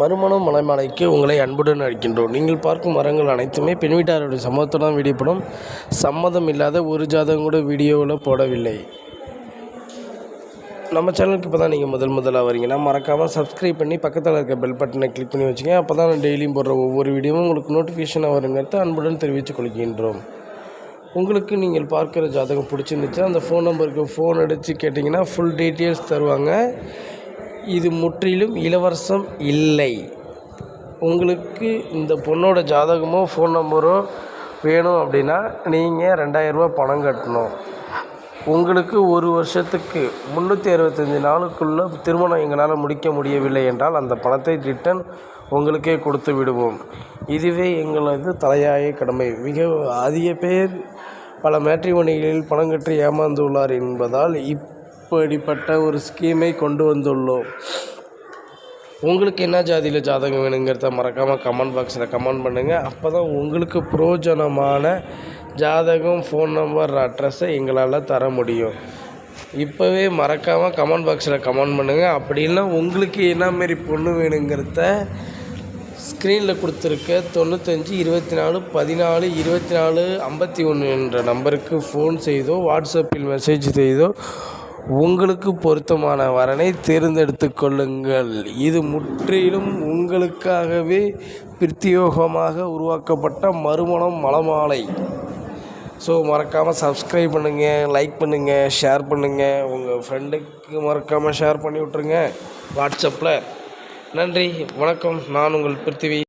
மறுமணம் மலைமலைக்கு உங்களை அன்புடன் அழைக்கின்றோம். நீங்கள் பார்க்கும் மரங்கள் அனைத்துமே பெண் வீட்டாருடைய சம்மதத்துடன் வீடியோ சம்மதம் இல்லாத ஒரு ஜாதகம் கூட வீடியோவில் போடவில்லை. நம்ம சேனலுக்கு இப்போ தான் நீங்கள் முதல் முதலாக வரீங்கன்னா மறக்காமல் சப்ஸ்கிரைப் பண்ணி பக்கத்தில் இருக்க பெல் பட்டனை கிளிக் பண்ணி வச்சுங்க அப்போ தான் நான் டெய்லியும் போடுற ஒவ்வொரு வீடியோவும் உங்களுக்கு நோட்டிஃபிகேஷனாக வருங்கிறத அன்புடன் தெரிவித்துக் கொள்கின்றோம். உங்களுக்கு நீங்கள் பார்க்குற ஜாதகம் பிடிச்சிருந்துச்சுன்னா அந்த ஃபோன் நம்பருக்கு ஃபோன் அடித்து கேட்டிங்கன்னா ஃபுல் டீட்டெயில்ஸ் தருவாங்க. இது முற்றிலும் இலவசம் இல்லை. உங்களுக்கு இந்த பொண்ணோட ஜாதகமோ ஃபோன் நம்பரோ வேணும் அப்படின்னா நீங்கள் ரெண்டாயிரரூபா பணம் கட்டணும். உங்களுக்கு ஒரு வருஷத்துக்கு முந்நூற்றி அறுபத்தஞ்சி நாளுக்குள்ளே திருமணம் எங்களால் முடிக்க முடியவில்லை என்றால் அந்த பணத்தை ரிட்டன் உங்களுக்கே கொடுத்து விடுவோம். இதுவே எங்களது தலையாய கடமை. மிக அதிக பேர் பல மேட்ரிமணிகளில் பணம் கட்டி ஏமாந்துள்ளார் என்பதால் இப் இப்படிப்பட்ட ஒரு ஸ்கீமை கொண்டு வந்துள்ளோம். உங்களுக்கு என்ன ஜாதியில் ஜாதகம் வேணுங்கிறத மறக்காமல் கமெண்ட் பாக்ஸில் கமெண்ட் பண்ணுங்கள் அப்போ தான் உங்களுக்கு புரோஜனமான ஜாதகம் ஃபோன் நம்பர் அட்ரஸை எங்களால் தர முடியும். இப்போவே மறக்காமல் கமெண்ட் பாக்ஸில் கமெண்ட் பண்ணுங்கள் அப்படி இல்லை உங்களுக்கு என்ன மாரி பொண்ணு வேணுங்கிறத ஸ்க்ரீனில் கொடுத்துருக்க தொண்ணூத்தஞ்சு இருபத்தி நாலு பதினாலு இருபத்தி நாலு ஐம்பத்தி ஒன்று என்ற நம்பருக்கு ஃபோன் செய்தோ வாட்ஸ்அப்பில் மெசேஜ் செய்தோ உங்களுக்கு பொருத்தமான வரனை தேர்ந்தெடுத்து கொள்ளுங்கள். இது முற்றிலும் உங்களுக்காகவே பிரத்யோகமாக உருவாக்கப்பட்ட மறுமணம் மலமாலை. ஸோ மறக்காமல் சப்ஸ்கிரைப் பண்ணுங்கள் லைக் பண்ணுங்கள் ஷேர் பண்ணுங்கள் உங்கள் ஃப்ரெண்டுக்கு மறக்காமல் ஷேர் பண்ணி விட்ருங்க வாட்ஸ்அப்பில் நன்றி வணக்கம். நான் உங்கள் பிருத்திவி